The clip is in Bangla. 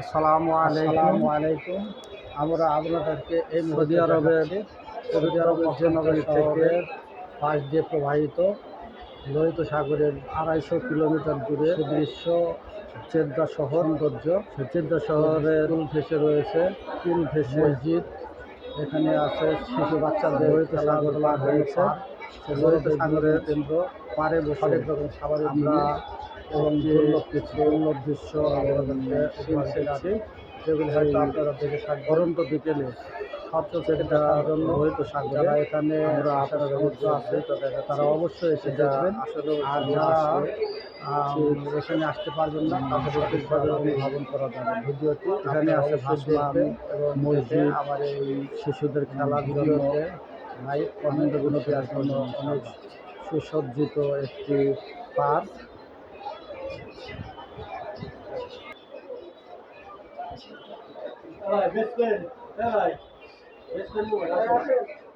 আসসালামু আলাইকুম। আলাইকুম। আমরা আপনাদেরকে এই সৌদি আরবের সৌদি আরবের যে নগরী থেকে পাশ দিয়ে প্রবাহিত লোহিত সাগরের আড়াইশো কিলোমিটার দূরে দৃশ্য চেদ্দা শহর। সৌন্দর্য চেদ্দা শহরের চুল ফেসে রয়েছে। চুল ফেসে মসজিদ এখানে আছে শিশু বাচ্চাদের লোহিত সাগর পার হয়েছে। লোহিত সাগরের কেন্দ্র। পারে বসে রকম খাবার আমরা এবং দৃশ্য হয়তো আপনারা দেখে বিকেলে। জন্য হয়তো যারা এখানে আমরা আপনারা সমুদ্র আছে তারা অবশ্যই এসে দেখবেন। আর যারা এখানে আসতে পারবেন না তাদের বিশেষভাবে অনুধাবন করা যাবে ভিডিওটি এখানে আছে ভাসমান এবং মসজিদ আমার এই শিশুদের খেলার জন্য লাইভ কমেন্টগুলো দেওয়ার জন্য অনেক সুসজ্জিত একটি park. Best friend, best friend,